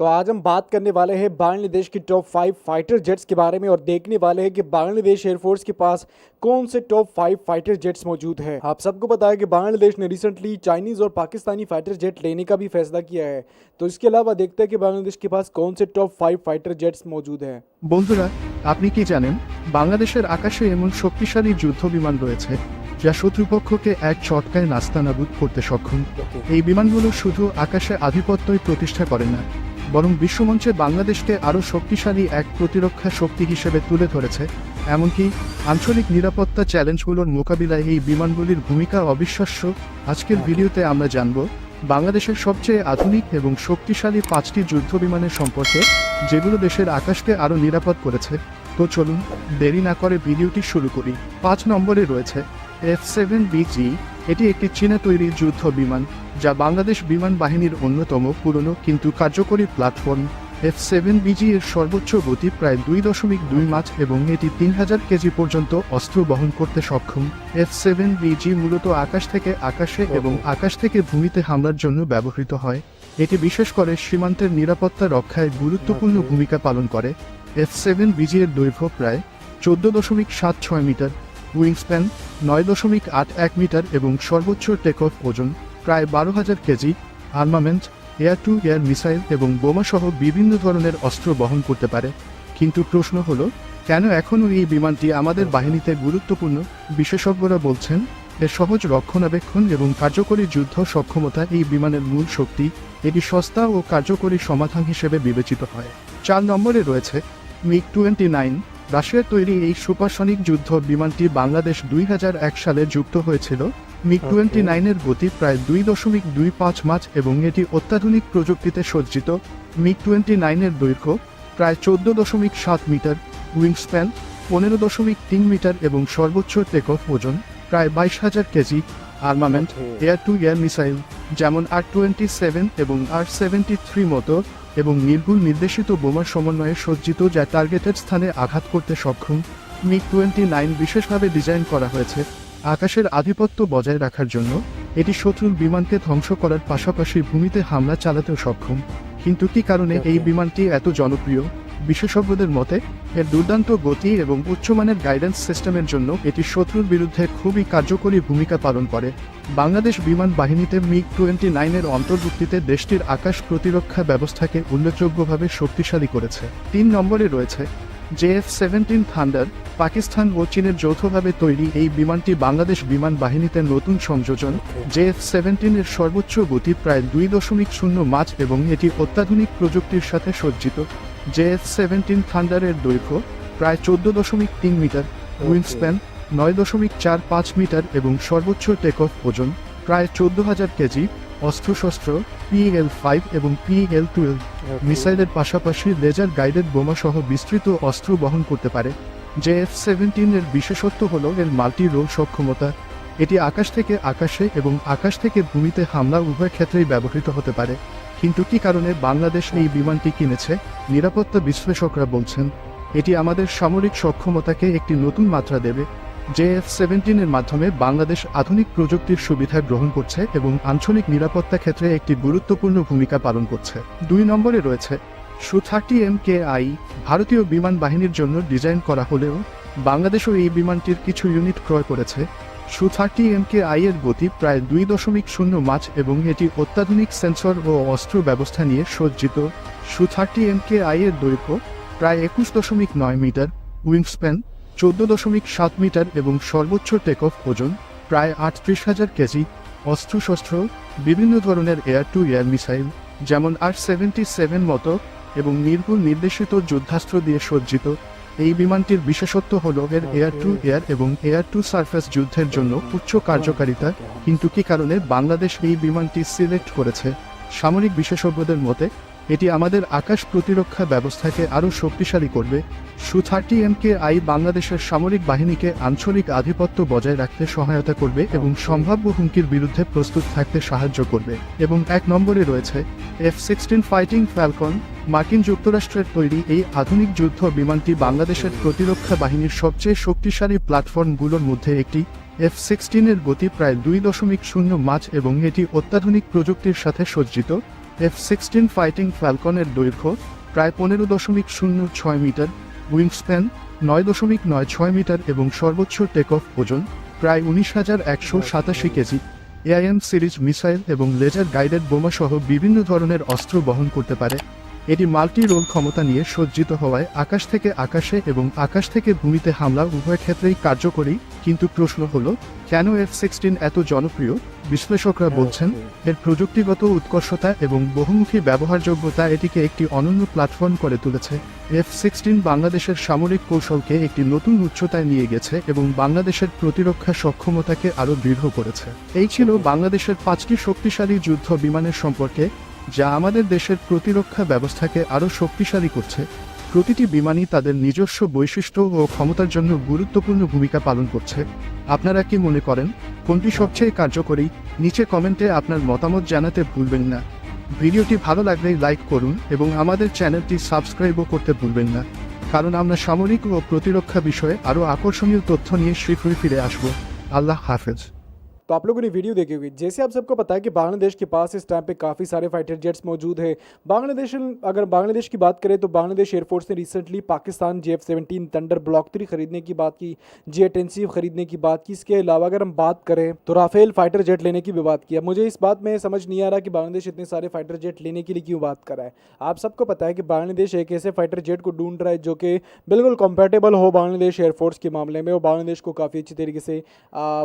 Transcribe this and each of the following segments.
तो आज हम बात करने वाले हैं बांग्लादेश की टॉप फाइव फाइटर जेट्स के बारे में और देखने वाले हैं कि बांग्लादेश एयरफोर्स के पास कौन से टॉप फाइव फाइटर जेट्स मौजूद हैं आप सबको पता है कि बांग्लादेश ने रिसेंटली चाइनीज और पाकिस्तानी फाइटर जेट लेने का भी फैसला किया है तो इसके अलावा देखते हैं कि बांग्लादेश के पास कौन से टॉप फाइव फाइटर जेट्स मौजूद हैं বন্ধুরা আপনি কি জানেন বাংলাদেশের আকাশে এমন শক্তিশালী যুদ্ধ বিমান রয়েছে যা শত্রুপক্ষকে এক চটকায় নাস্তানাবুদ করতে সক্ষম এই বিমানগুলো শুধু আকাশে আধিপত্যই প্রতিষ্ঠা করে না বরং বিশ্বমঞ্চে বাংলাদেশকে আরও শক্তিশালী এক প্রতিরক্ষা শক্তি হিসেবে তুলে ধরেছে এমনকি আঞ্চলিক নিরাপত্তা চ্যালেঞ্জগুলোর মোকাবিলায় এই বিমানগুলির ভূমিকা অবিশ্বাস্য। আজকের ভিডিওতে আমরা জানব বাংলাদেশের সবচেয়ে আধুনিক এবং শক্তিশালী পাঁচটি যুদ্ধ বিমানের সম্পর্কে যেগুলো দেশের আকাশকে আরও নিরাপদ করেছে। তো চলুন দেরি না করে ভিডিওটি শুরু করি। পাঁচ নম্বরে রয়েছে এফ সেভেন বিজি এটি একটি চীনা তৈরি যুদ্ধ বিমান, যা বাংলাদেশ বিমান বাহিনীর অন্যতম পুরনো কিন্তু কার্যকরী প্ল্যাটফর্ম। এফ সেভেন বিজি এর সর্বোচ্চ গতি প্রায় দুই দশমিক দুই মাছ এবং এটি তিন হাজার কেজি পর্যন্ত অস্ত্র বহন করতে সক্ষম। এফ সেভেন বিজি মূলত আকাশ থেকে আকাশে এবং আকাশ থেকে ভূমিতে হামলার জন্য ব্যবহৃত হয়। এটি বিশেষ করে সীমান্তের নিরাপত্তা রক্ষায় গুরুত্বপূর্ণ ভূমিকা পালন করে। এফ সেভেন বিজি এর দৈর্ঘ্য প্রায় চোদ্দ দশমিক সাত ছয় মিটার উইংস্প্যান নয় দশমিক আট এক মিটার এবং সর্বোচ্চ টেক অফ ওজন প্রায় বারো হাজার KG armament air to air missile এবং বোমাসহ বিভিন্ন ধরনের অস্ত্র বহন করতে পারে। কিন্তু প্রশ্ন হলো, কেন এখনও এই বিমানটি আমাদের বাহিনীতে গুরুত্বপূর্ণ? বিশেষজ্ঞরা বলছেন, এর সহজ রক্ষণাবেক্ষণ এবং কার্যকরী যুদ্ধ সক্ষমতা এই বিমানের মূল শক্তি। এটি সস্তা ও কার্যকরী সমাধান হিসেবে বিবেচিত হয়। চার নম্বরে রয়েছে মিগ টোয়েন্টি নাইন রাশিয়ার তৈরি এই সুপারসনিক যুদ্ধ বিমানটি বাংলাদেশ দুই হাজার এক সালে যুক্ত হয়েছিল। মিগ টোয়েন্টি নাইনের গতি প্রায় দুই দশমিক দুই পাঁচ মাছ এবং এটি অত্যাধুনিক প্রযুক্তিতে সজ্জিত। মিগ টোয়েন্টি নাইনের দৈর্ঘ্য প্রায় চোদ্দ দশমিক সাত মিটার উইংস্প্যান পনেরো দশমিক তিন মিটার এবং সর্বোচ্চ টেক অফ ওজন প্রায় বাইশ হাজার KG. Armament air to air missile যেমন আর টোয়েন্টি সেভেন এবং আর সেভেন্টি থ্রি মতো এবং নির্ভুল নির্দেশিত বোমার সমন্বয়ে সজ্জিত যা টার্গেটেড স্থানে আঘাত করতে সক্ষম। মিগ টোয়েন্টি নাইন বিশেষভাবে ডিজাইন করা হয়েছে আকাশের আধিপত্য বজায় রাখার জন্য। এটি শত্রুর বিমানকে ধ্বংস করার পাশাপাশি ভূমিতে হামলা চালাতেও সক্ষম। কিন্তু কি কারণে এই বিমানটি এত জনপ্রিয়? বিশেষজ্ঞদের মতে, এর দুর্দান্ত গতি এবং উচ্চমানের গাইডেন্স সিস্টেমের জন্য এটি শত্রুর বিরুদ্ধে খুবই কার্যকরী ভূমিকা পালন করে। বাংলাদেশ বিমান বাহিনীতে মিগ টোয়েন্টি নাইনের অন্তর্ভুক্তিতে দেশটির আকাশ প্রতিরক্ষা ব্যবস্থাকে উল্লেখযোগ্যভাবে শক্তিশালী করেছে। তিন নম্বরে রয়েছে জেএফ সেভেন্টিন থান্ডার পাকিস্তান ও চীনের যৌথভাবে তৈরি এই বিমানটি বাংলাদেশ বিমান বাহিনীতে নতুন সংযোজন। জেএফ সেভেন্টিনের সর্বোচ্চ গতি প্রায় দুই দশমিক শূন্য মাছ এবং এটি অত্যাধুনিক প্রযুক্তির সাথে সজ্জিত। জেএফ সেভেন্টিন থান্ডারের দৈর্ঘ্য প্রায় চোদ্দ দশমিক তিন মিটার উইংস্প্যান নয় দশমিক চার পাঁচ মিটার এবং সর্বোচ্চ টেক অফ ওজন প্রায় চোদ্দ হাজার কেজি অস্ত্রশস্ত্র পিএল ফাইভ এবং পিএল টুয়েলভ মিসাইলের পাশাপাশি লেজার গাইডেড বোমা সহ বিস্তৃত অস্ত্র বহন করতে পারে। জে এফ সেভেন্টিনের বিশেষত্ব হল এর মাল্টি রোল সক্ষমতা। এটি আকাশ থেকে আকাশে এবং আকাশ থেকে ভূমিতে হামলা উভয় ক্ষেত্রেই ব্যবহৃত হতে পারে। কিন্তু কি কারণে বাংলাদেশ এই বিমানটি কিনেছে? নিরাপত্তা বিশ্লেষকরা বলছেন, এটি আমাদের সামরিক সক্ষমতাকে একটি নতুন মাত্রা দেবে। জে এফ সেভেন্টিনের মাধ্যমে বাংলাদেশ আধুনিক প্রযুক্তির সুবিধা গ্রহণ করছে এবং আঞ্চলিক নিরাপত্তা ক্ষেত্রে একটি গুরুত্বপূর্ণ ভূমিকা পালন করছে। দুই নম্বরে রয়েছে, সু থার্টি এম কে আই ভারতীয় বিমান বাহিনীর জন্য ডিজাইন করা হলেও বাংলাদেশও এই বিমানটির কিছু ইউনিট ক্রয় করেছে। সু থার্টি এম কে আই এর গতি প্রায় দুই দশমিক শূন্য মাছ এবং এটি অত্যাধুনিক সেন্সর ও অস্ত্র ব্যবস্থা নিয়ে সজ্জিত। সু থার্টি এম কে আই এর দৈর্ঘ্য প্রায় একুশ দশমিক নয় মিটার, উইংস্প্যান চোদ্দ দশমিক সাত মিটার এবং সর্বোচ্চ টেক অফ ওজন প্রায় আটত্রিশ হাজার কেজি। অস্ত্রশস্ত্র, বিভিন্ন ধরনের এয়ার টু এয়ার মিসাইল, যেমন আর সেভেন্টি সেভেন মতো এবং নির্ভুল নির্দেশিত যুদ্ধাস্ত্র দিয়ে সজ্জিত। এই বিমানটির বিশেষত্ব হল এর এয়ার টু এয়ার এবং এয়ার টু সার্ফেস যুদ্ধের জন্য উচ্চ কার্যকারিতা কিন্তু কি কারণে বাংলাদেশ এই বিমানটি সিলেক্ট করেছে? সামরিক বিশেষজ্ঞদের মতে এটি আমাদের আকাশ প্রতিরক্ষা ব্যবস্থাকে আরও শক্তিশালী করবে। সু থার্টি আই বাংলাদেশের সামরিক বাহিনীকে আঞ্চলিক আধিপত্য বজায় রাখতে সহায়তা করবে এবং সম্ভাব্য হুমকির বিরুদ্ধে প্রস্তুত থাকতে সাহায্য করবে। এবং এক নম্বরে রয়েছে, এফ সিক্সটিন ফাইটিং ফ্যালকন, মার্কিন যুক্তরাষ্ট্রের তৈরি এই আধুনিক যুদ্ধ বিমানটি বাংলাদেশের প্রতিরক্ষা বাহিনীর সবচেয়ে শক্তিশালী প্ল্যাটফর্মগুলোর মধ্যে একটি। এফ সিক্সটিনের গতি প্রায় দুই দশমিক শূন্য মাছ এবং এটি অত্যাধুনিক প্রযুক্তির সাথে সজ্জিত। এফ সিক্সটিন ফাইটিং ফ্যালকনের দৈর্ঘ্য প্রায় পনেরো দশমিক শূন্য ছয় মিটার উইংস্প্যান নয় দশমিক নয় ছয় মিটার এবং সর্বোচ্চ টেক অফ ওজন প্রায় উনিশ হাজার একশো সাতাশি কেজি। এআইএম সিরিজ মিসাইল এবং লেজার গাইডেড বোমাসহ বিভিন্ন ধরনের অস্ত্র বহন করতে পারে। এটি মাল্টি রোল ক্ষমতা নিয়ে সজ্জিত হওয়ায় আকাশ থেকে আকাশে এবং আকাশ থেকে ভূমিতে হামলা উভয় ক্ষেত্রেই কার্যকরী, কিন্তু প্রশ্ন হল, কেন এফ সিক্সটিন এত জনপ্রিয়? বিশ্লেষকরা বলছেন, এর প্রযুক্তিগত উৎকর্ষতা এবং বহুমুখী ব্যবহারযোগ্যতা এটিকে একটি অনন্য প্ল্যাটফর্ম করে তুলেছে। এফ সিক্সটিন বাংলাদেশের সামরিক কৌশলকে একটি নতুন উচ্চতায় নিয়ে গেছে এবং বাংলাদেশের প্রতিরক্ষা সক্ষমতাকে আরও দৃঢ় করেছে। এই ছিল বাংলাদেশের পাঁচটি শক্তিশালী যুদ্ধ বিমানের সম্পর্কে যা আমাদের দেশের প্রতিরক্ষা ব্যবস্থাকে আরও শক্তিশালী করছে। প্রতিটি বিমানই তাদের নিজস্ব বৈশিষ্ট্য ও ক্ষমতার জন্য গুরুত্বপূর্ণ ভূমিকা পালন করছে। আপনারা কি মনে করেন, কোনটি সবচেয়ে কার্যকরী? নিচে কমেন্টে আপনার মতামত জানাতে ভুলবেন না। ভিডিওটি ভালো লাগলে লাইক করুন এবং আমাদের চ্যানেলটি সাবস্ক্রাইবও করতে ভুলবেন না। কারণ আমরা সামরিক ও প্রতিরক্ষা বিষয়ে আরও আকর্ষণীয় তথ্য নিয়ে শীঘ্রই ফিরে আসব। আল্লাহ হাফেজ। तो आप लोगों ने वीडियो देखी होगी। जैसे आप सबको पता है कि बांग्लादेश के पास इस टाइम पे काफ़ी सारे फाइटर जेट्स मौजूद है। बांग्लादेश, अगर बांग्लादेश की बात करें तो बांग्लादेश एयरफोर्स ने recently Pakistan J F seventeen Thunder block three खरीदने की बात की जे सी खरीदने की बात की। इसके अलावा अगर हम बात करें तो राफेल फाइटर जेट लेने की भी बात की। मुझे इस बात में समझ नहीं आ रहा कि बांग्लादेश इतने सारे फाइटर जेट लेने के लिए क्यों बात कर रहा है। आप सबको पता है कि बांग्लादेश एक ऐसे फाइटर जेट को ढूंढ रहा है जो कि बिल्कुल कंपेटेबल हो बांग्लादेश एयरफोर्स के मामले में और बांग्लादेश को काफ़ी अच्छी तरीके से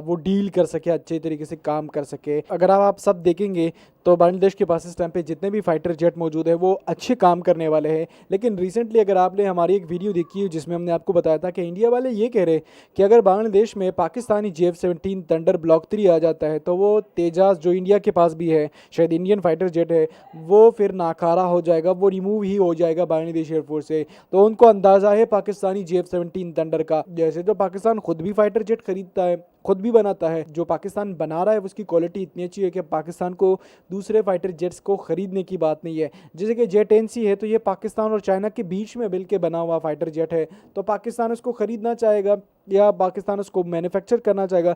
वो डील कर सके अच्छे तरीके से काम कर सके। अगर आप आप सब देखेंगे तो बांग्लादेश के पास इस टाइम पे जितने भी फाइटर जेट मौजूद है, वो अच्छे काम करने वाले हैं। लेकिन रिसेंटली अगर आपने हमारी एक वीडियो देखी जिसमें हमने आपको बताया था कि इंडिया वाले ये कह रहे कि अगर बांग्लादेश में Pakistani J F seventeen Thunder block three आ जाता है तो वो तेजाज जो इंडिया के पास भी है, शायद इंडियन फाइटर जेट है, वो फिर नाकारा हो जाएगा, वो रिमूव ही हो जाएगा बांग्लादेश एयरफोर्स से। तो उनको अंदाज़ा है Pakistani J F seventeen Thunder का। जैसे तो पाकिस्तान खुद भी फाइटर जेट खरीदता है, खुद भी बनाता है, जो पाकिस्तान बना रहा है, उसकी क्वालिटी इतनी अच्छी है कि पाकिस्तान को दूसरे फाइटर जेट्स को खरीदने की बात नहीं है। जैसे कि जेट एन है तो ये पाकिस्तान और चाइना के बीच में मिल के बना हुआ फाइटर जेट है। तो पाकिस्तान उसको खरीदना चाहेगा या पाकिस्तान उसको मैन्युफैक्चर करना चाहेगा?